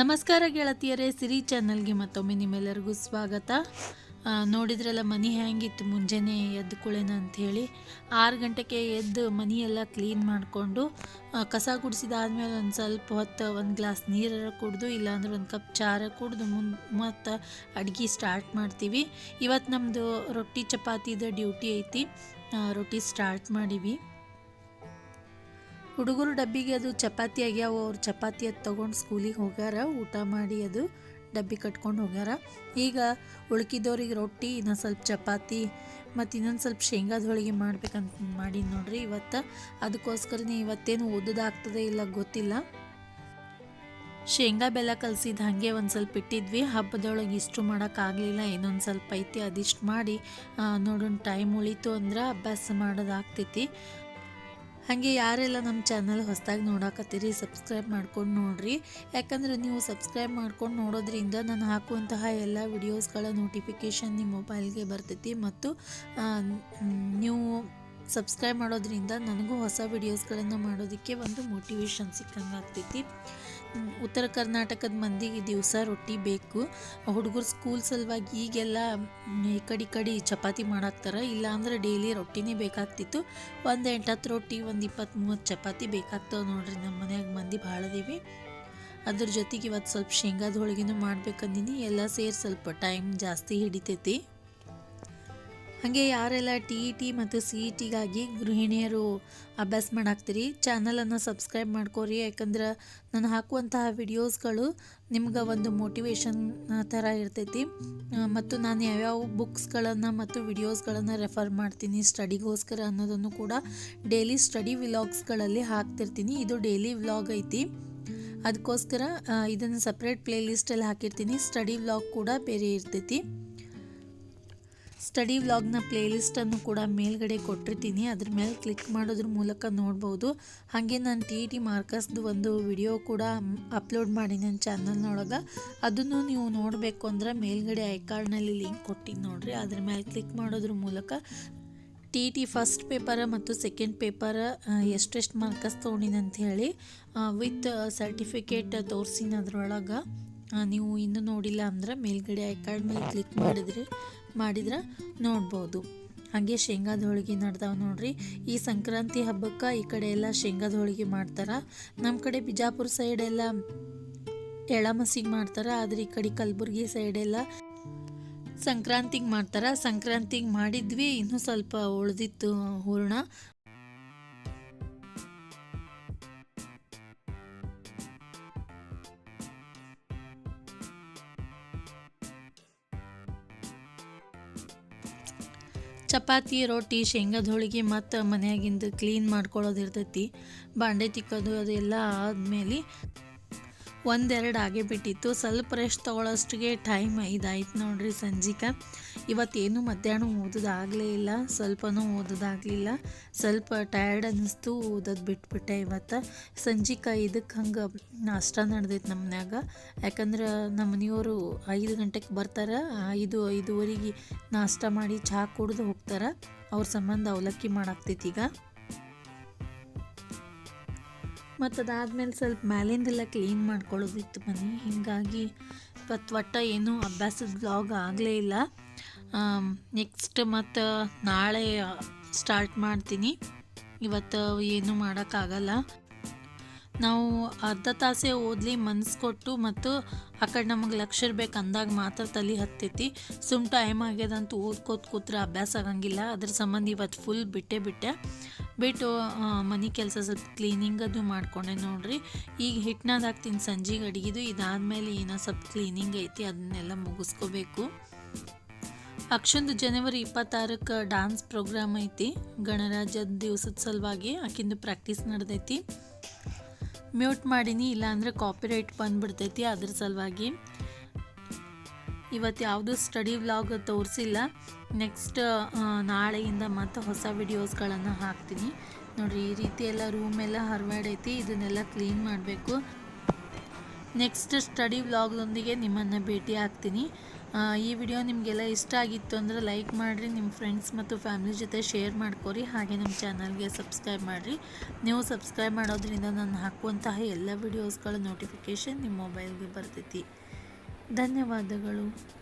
ನಮಸ್ಕಾರ ಗೆಳತಿಯರೇ, ಸಿರಿ ಚಾನಲ್ಗೆ ಮತ್ತೊಮ್ಮೆ ನಿಮ್ಮೆಲ್ಲರಿಗೂ ಸ್ವಾಗತ. ನೋಡಿದ್ರೆಲ್ಲ, ಮನೆ ಹೆಂಗಿತ್ತು ಮುಂಜಾನೆ ಎದ್ದು ಕುಳೇನ ಅಂಥೇಳಿ ಆರು ಗಂಟೆಗೆ ಎದ್ದು ಮನೆಯೆಲ್ಲ ಕ್ಲೀನ್ ಮಾಡಿಕೊಂಡು ಕಸ ಗುಡಿಸಿದಾದ್ಮೇಲೆ ಒಂದು ಸ್ವಲ್ಪ ಹೊತ್ತು ಒಂದು ಗ್ಲಾಸ್ ನೀರರ ಕುಡಿದು, ಇಲ್ಲಾಂದ್ರೆ ಒಂದು ಕಪ್ ಚಾರ ಕುಡಿದು ಮುನ್, ಮತ್ತು ಅಡ್ಗೆ ಸ್ಟಾರ್ಟ್ ಮಾಡ್ತೀವಿ. ಇವತ್ತು ನಮ್ಮದು ರೊಟ್ಟಿ ಚಪಾತಿದ ಡ್ಯೂಟಿ ಐತಿ. ರೊಟ್ಟಿ ಸ್ಟಾರ್ಟ್ ಮಾಡೀವಿ. ಹುಡುಗರು ಡಬ್ಬಿಗೆ ಅದು ಚಪಾತಿ ಆಗ್ಯಾವ, ಅವ್ರು ಚಪಾತಿ ಅದು ತೊಗೊಂಡು ಸ್ಕೂಲಿಗೆ ಹೋಗ್ಯಾರ, ಊಟ ಮಾಡಿ ಅದು ಡಬ್ಬಿ ಕಟ್ಕೊಂಡು ಹೋಗ್ಯಾರ. ಈಗ ಉಳ್ಕಿದವ್ರಿಗೆ ರೊಟ್ಟಿ, ಇನ್ನೊಂದು ಸ್ವಲ್ಪ ಚಪಾತಿ, ಮತ್ತು ಇನ್ನೊಂದು ಸ್ವಲ್ಪ ಶೇಂಗಾದ ಹೋಳಿಗೆ ಮಾಡ್ಬೇಕಂತ ಮಾಡಿ ನೋಡ್ರಿ ಇವತ್ತು. ಅದಕ್ಕೋಸ್ಕರನೇ ಇವತ್ತೇನು ಓದೋದಾಗ್ತದೆ ಇಲ್ಲ ಗೊತ್ತಿಲ್ಲ. ಶೇಂಗಾ ಬೆಲ್ಲ ಕಲಸಿದ ಹಾಗೆ ಒಂದು ಸ್ವಲ್ಪ ಇಟ್ಟಿದ್ವಿ. ಹಬ್ಬದೊಳಗೆ ಇಷ್ಟು ಮಾಡೋಕ್ಕಾಗಲಿಲ್ಲ ಇನ್ನೊಂದು ಸ್ವಲ್ಪ ಐತಿ, ಅದಿಷ್ಟು ಮಾಡಿ ನೋಡೋಣ ಟೈಮ್ ಉಳಿತು ಅಂದ್ರೆ ಅಭ್ಯಾಸ ಮಾಡೋದಾಗ್ತೈತಿ ಹಾಗೆ ಯಾರೆಲ್ಲ ನಮ್ಮ ಚಾನಲ್ ಹೊಸದಾಗಿ ನೋಡಾಕತ್ತೀರಿ, ಸಬ್ಸ್ಕ್ರೈಬ್ ಮಾಡ್ಕೊಂಡು ನೋಡ್ರಿ. ಯಾಕಂದ್ರೆ ನೀವು ಸಬ್ಸ್ಕ್ರೈಬ್ ಮಾಡ್ಕೊಂಡು ನೋಡೋದ್ರಿಂದ ನಾನು ಹಾಕುವಂತಹ ಎಲ್ಲ ವಿಡಿಯೋಸ್ಗಳ ನೋಟಿಫಿಕೇಶನ್ ನಿಮ್ಮ ಮೊಬೈಲ್ಗೆ ಬರ್ತೈತಿ ಮತ್ತು ನೀವು ಸಬ್ಸ್ಕ್ರೈಬ್ ಮಾಡೋದ್ರಿಂದ ನನಗೂ ಹೊಸ ವಿಡಿಯೋಸ್ಗಳನ್ನು ಮಾಡೋದಕ್ಕೆ ಒಂದು ಮೋಟಿವೇಶನ್ ಸಿಕ್ಕಂಗೆ ಆಗ್ತೈತಿ ಉತ್ತರ ಕರ್ನಾಟಕದ ಮಂದಿಗೆ ದಿವಸ ರೊಟ್ಟಿ ಬೇಕು. ಹುಡುಗರು ಸ್ಕೂಲ್ ಸಲುವಾಗಿ ಈಗೆಲ್ಲ ಈ ಕಡೆ ಕಡೆ ಚಪಾತಿ ಮಾಡಾಕ್ತಾರೆ. ಇಲ್ಲಾಂದ್ರೆ ಡೈಲಿ ರೊಟ್ಟಿನೇ ಬೇಕಾಗ್ತಿತ್ತು. ಒಂದು ಎಂಟತ್ತು ರೊಟ್ಟಿ, ಒಂದು ಇಪ್ಪತ್ತು ಮೂವತ್ತು ಚಪಾತಿ ಬೇಕಾಗ್ತಾವೆ ನೋಡ್ರಿ ನಮ್ಮ ಮನ್ಯಾಗ ಮಂದಿ ಭಾಳ ಅದೀವಿ. ಅದ್ರ ಜೊತೆಗೆ ಇವತ್ತು ಸ್ವಲ್ಪ ಶೇಂಗಾದ ಹೋಳಿಗೆನೂ ಮಾಡ್ಬೇಕಂದಿನಿ. ಎಲ್ಲ ಸೇರಿ ಸ್ವಲ್ಪ ಟೈಮ್ ಜಾಸ್ತಿ ಹಿಡಿತೈತಿ. ಹಾಗೆ ಯಾರೆಲ್ಲ ಟಿ ಇ ಟಿ ಮತ್ತು ಸಿ ಇ ಟಿಗಾಗಿ ಗೃಹಿಣಿಯರು ಅಭ್ಯಾಸ ಮಾಡಾಕ್ತೀರಿ, ಚಾನಲನ್ನು ಸಬ್ಸ್ಕ್ರೈಬ್ ಮಾಡ್ಕೋರಿ. ಯಾಕಂದ್ರೆ ನಾನು ಹಾಕುವಂತಹ ವಿಡಿಯೋಸ್ಗಳು ನಿಮ್ಗೆ ಒಂದು ಮೋಟಿವೇಶನ್ ಥರ ಇರ್ತೈತಿ. ಮತ್ತು ನಾನು ಯಾವ್ಯಾವ ಬುಕ್ಸ್ಗಳನ್ನು ಮತ್ತು ವಿಡಿಯೋಸ್ಗಳನ್ನು ರೆಫರ್ ಮಾಡ್ತೀನಿ, ಸ್ಟಡಿಗೋಸ್ಕರ ಅನ್ನೋದನ್ನು ಕೂಡ ಡೈಲಿ ಸ್ಟಡಿ ವಿಲಾಗ್ಸ್ಗಳಲ್ಲಿ ಹಾಕ್ತಿರ್ತೀನಿ. ಇದು ಡೈಲಿ ವ್ಲಾಗ್ ಐತಿ. ಅದಕ್ಕೋಸ್ಕರ ಇದನ್ನು ಸಪ್ರೇಟ್ ಪ್ಲೇಲಿಸ್ಟಲ್ಲಿ ಹಾಕಿರ್ತೀನಿ. ಸ್ಟಡಿ ವ್ಲಾಗ್ ಕೂಡ ಬೇರೆ ಇರ್ತೈತಿ. ಸ್ಟಡಿ ವ್ಲಾಗ್ನ ಪ್ಲೇಲಿಸ್ಟನ್ನು ಕೂಡ ಮೇಲ್ಗಡೆ ಕೊಟ್ಟಿರ್ತೀನಿ. ಅದ್ರ ಮೇಲೆ ಕ್ಲಿಕ್ ಮಾಡೋದ್ರ ಮೂಲಕ ನೋಡ್ಬೋದು. ಹಾಗೆ ನಾನು ಟಿ ಟಿ ಮಾರ್ಕಸ್ದು ಒಂದು ವಿಡಿಯೋ ಕೂಡ ಅಪ್ಲೋಡ್ ಮಾಡಿ ನನ್ನ ಚಾನಲ್ನೊಳಗೆ ಅದನ್ನು ನೀವು ನೋಡಬೇಕು ಅಂದ್ರೆ ಮೇಲ್ಗಡೆ ಐಕಾರ್ಡ್ನಲ್ಲಿ ಲಿಂಕ್ ಕೊಟ್ಟಿದ್ದು ನೋಡಿರಿ. ಅದ್ರ ಮೇಲೆ ಕ್ಲಿಕ್ ಮಾಡೋದ್ರ ಮೂಲಕ ಟಿ ಟಿ ಫಸ್ಟ್ ಪೇಪರ ಮತ್ತು ಸೆಕೆಂಡ್ ಪೇಪರ ಎಷ್ಟೆಷ್ಟು ಮಾರ್ಕಸ್ ಅಂತ ಹೇಳಿ ವಿತ್ ಸರ್ಟಿಫಿಕೇಟ್ ತೋರಿಸಿನ ಅದರೊಳಗೆ. ನೀವು ಇನ್ನೂ ನೋಡಿಲ್ಲ ಅಂದ್ರೆ ಮೇಲ್ಗಡೆ ಐ ಕಾರ್ಡ್ ಮೇಲೆ ಕ್ಲಿಕ್ ಮಾಡಿದ್ರೆ. ಮಾಡಿದ್ರೆ ನೋಡ್ಬೋದು. ಹಾಗೆ ಶೇಂಗಾದ ಹೋಳಿಗೆ ನಡ್ದಾವೆ ನೋಡ್ರಿ. ಈ ಸಂಕ್ರಾಂತಿ ಹಬ್ಬಕ್ಕೆ ಈ ಕಡೆ ಎಲ್ಲ ಶೇಂಗಾದ ಹೋಳಿಗೆ ಮಾಡ್ತಾರೆ. ನಮ್ಮ ಕಡೆ ಬಿಜಾಪುರ ಸೈಡ್ ಎಲ್ಲ ಎಳಮಸಿಗೆ ಮಾಡ್ತಾರೆ. ಆದ್ರೆ ಈ ಕಡೆ ಕಲಬುರ್ಗಿ ಸೈಡ್ ಎಲ್ಲ ಸಂಕ್ರಾಂತಿಗೆ ಮಾಡ್ತಾರೆ. ಸಂಕ್ರಾಂತಿಗೆ ಮಾಡಿದ್ವಿ. ಇನ್ನೂ ಸ್ವಲ್ಪ ಉಳ್ದಿತ್ತು ಹೂರ್ಣ. ಚಪಾತಿ ರೊಟ್ಟಿ ಶೇಂಗಾದ ಹೋಳಿಗೆ ಮತ್ತು ಮನ್ಯಾಗಿಂದ ಕ್ಲೀನ್ ಮಾಡ್ಕೊಳ್ಳೋದು ಇರ್ತೈತಿ. ಬಾಂಡೆ ತಿಕ್ಕೋದು ಅದೆಲ್ಲ ಆದಮೇಲೆ ಒಂದೆರಡು ಆಗೇ ಬಿಟ್ಟಿತ್ತು. ಸ್ವಲ್ಪ ರೆಸ್ಟ್ ತೊಗೊಳೋಷ್ಟಿಗೆ ಟೈಮ್ ಇದಾಯ್ತು ನೋಡ್ರಿ ಸಂಜಿಕ. ಇವತ್ತೇನು ಮಧ್ಯಾಹ್ನ ಓದೋದಾಗಲೇ ಇಲ್ಲ, ಸ್ವಲ್ಪನೂ ಓದೋದಾಗಲಿಲ್ಲ. ಸ್ವಲ್ಪ ಟಯರ್ಡ್ ಅನ್ನಿಸ್ತು, ಓದೋದು ಬಿಟ್ಬಿಟ್ಟೆ ಇವತ್ತು. ಸಂಜಿಕ ಇದಕ್ಕೆ ಹಂಗೆ ನಾಷ್ಟ ನಡೆದೈತೆ ನಮ್ಮ ಮನ್ಯಾಗ ಯಾಕಂದ್ರೆ ನಮ್ಮ ಮನೆಯವರು ಐದು ಗಂಟೆಗೆ ಬರ್ತಾರೆ, ಐದು, ಐದುವರೆಗೆ ನಾಷ್ಟ ಮಾಡಿ ಚಹಾ ಕುಡಿದು ಹೋಗ್ತಾರೆ. ಅವ್ರ ಸಂಬಂಧ ಅವಲಕ್ಕಿ ಮಾಡಾಕ್ತೈತಿ ಈಗ. ಮತ್ತು ಅದಾದ್ಮೇಲೆ ಸ್ವಲ್ಪ ಮ್ಯಾಲಿಂದೆಲ್ಲ ಕ್ಲೀನ್ ಮಾಡ್ಕೊಳ್ಳೋದಿತ್ತು ಮನೆ. ಹೀಗಾಗಿ ಇವತ್ತು ಒಟ್ಟ ಏನೂ ಅಭ್ಯಾಸದ ಬ್ಲಾಗ್ ಆಗಲೇ ಇಲ್ಲ. ನೆಕ್ಸ್ಟ್ ಮತ್ತು ನಾಳೆ ಸ್ಟಾರ್ಟ್ ಮಾಡ್ತೀನಿ. ಇವತ್ತು ಏನೂ ಮಾಡೋಕ್ಕಾಗಲ್ಲ. ನಾವು ಅರ್ಧ ತಾಸೇ ಓದಲಿ ಮನ್ಸು ಕೊಟ್ಟು ಮತ್ತು ಆ ಕಡೆ ನಮಗೆ ಲಕ್ಷ ಇರ್ಬೇಕು ಅಂದಾಗ ಮಾತ್ರ ತಲೆ ಹತ್ತೈತಿ. ಸುಮ್ ಟೈಮ್ ಆಗ್ಯದಂತ ಓದ್ಕೋತ ಕೂತ್ರೆ ಅಭ್ಯಾಸ ಆಗಂಗಿಲ್ಲ. ಅದ್ರ ಸಂಬಂಧ ಇವತ್ತು ಫುಲ್ ಬಿಟ್ಟೆ ಬಿಟ್ಟೆ. ಬಿಟ್ಟು ಮನೆ ಕೆಲಸ ಸ್ವಲ್ಪ ಕ್ಲೀನಿಂಗ್ ಅದು ಮಾಡ್ಕೊಂಡೆ ನೋಡ್ರಿ. ಈಗ ಹಿಟ್ನಾದ್ ಹಾಕ್ತೀನಿ ಸಂಜೆಗೆ ಅಡಿಗೆದು, ಇದಾದ್ಮೇಲೆ ಏನೋ ಸ್ವಲ್ಪ ಕ್ಲೀನಿಂಗ್ ಐತಿ, ಅದನ್ನೆಲ್ಲ ಮುಗಿಸ್ಕೋಬೇಕು. ಅಕ್ಷಂದು ಜನವರಿ ಇಪ್ಪತ್ತಾರಕ್ಕೆ ಡಾನ್ಸ್ ಪ್ರೋಗ್ರಾಮ್ ಐತಿ, ಗಣರಾಜ್ಯದ ದಿವಸದ ಸಲುವಾಗಿ ಆಕಿಂದು ಪ್ರಾಕ್ಟೀಸ್ ನಡೆದೈತಿ. ಮ್ಯೂಟ್ ಮಾಡೀನಿ, ಇಲ್ಲಾಂದ್ರೆ ಕಾಪಿರೈಟ್ ಬಂದ್ಬಿಡ್ತೈತಿ, ಅದ್ರ ಸಲುವಾಗಿ. ಇವತ್ತು ಯಾವುದು ಸ್ಟಡಿ ವ್ಲಾಗ್ ತೋರಿಸಿಲ್ಲ. ನೆಕ್ಸ್ಟ್ ನಾಳೆಯಿಂದ ಮತ್ತೆ ಹೊಸ ವಿಡಿಯೋಸ್ಗಳನ್ನು ಹಾಕ್ತೀನಿ. ನೋಡಿರಿ, ಈ ರೀತಿ ಎಲ್ಲ ರೂಮ್ ಎಲ್ಲ ಹರವಾಡೈತಿ, ಇದನ್ನೆಲ್ಲ ಕ್ಲೀನ್ ಮಾಡಬೇಕು. ನೆಕ್ಸ್ಟ್ ಸ್ಟಡಿ ವ್ಲಾಗ್ದೊಂದಿಗೆ ನಿಮ್ಮನ್ನು ಭೇಟಿ ಆಗ್ತೀನಿ. ಈ ವಿಡಿಯೋ ನಿಮಗೆಲ್ಲ ಇಷ್ಟ ಆಗಿತ್ತು ಅಂದರೆ ಲೈಕ್ ಮಾಡಿರಿ ನಿಮ್ಮ ಫ್ರೆಂಡ್ಸ್ ಮತ್ತು ಫ್ಯಾಮಿಲಿ ಜೊತೆ ಶೇರ್ ಮಾಡ್ಕೊರಿ, ಹಾಗೆ ನಮ್ಮ ಚಾನಲ್ಗೆ ಸಬ್ಸ್ಕ್ರೈಬ್ ಮಾಡಿರಿ. ನೀವು ಸಬ್ಸ್ಕ್ರೈಬ್ ಮಾಡೋದ್ರಿಂದ ನಾನು ಹಾಕುವಂತಹ ಎಲ್ಲ ವಿಡಿಯೋಸ್ಗಳ ನೋಟಿಫಿಕೇಷನ್ ನಿಮ್ಮ ಮೊಬೈಲ್ಗೆ ಬರ್ತೈತಿ. ಧನ್ಯವಾದಗಳು.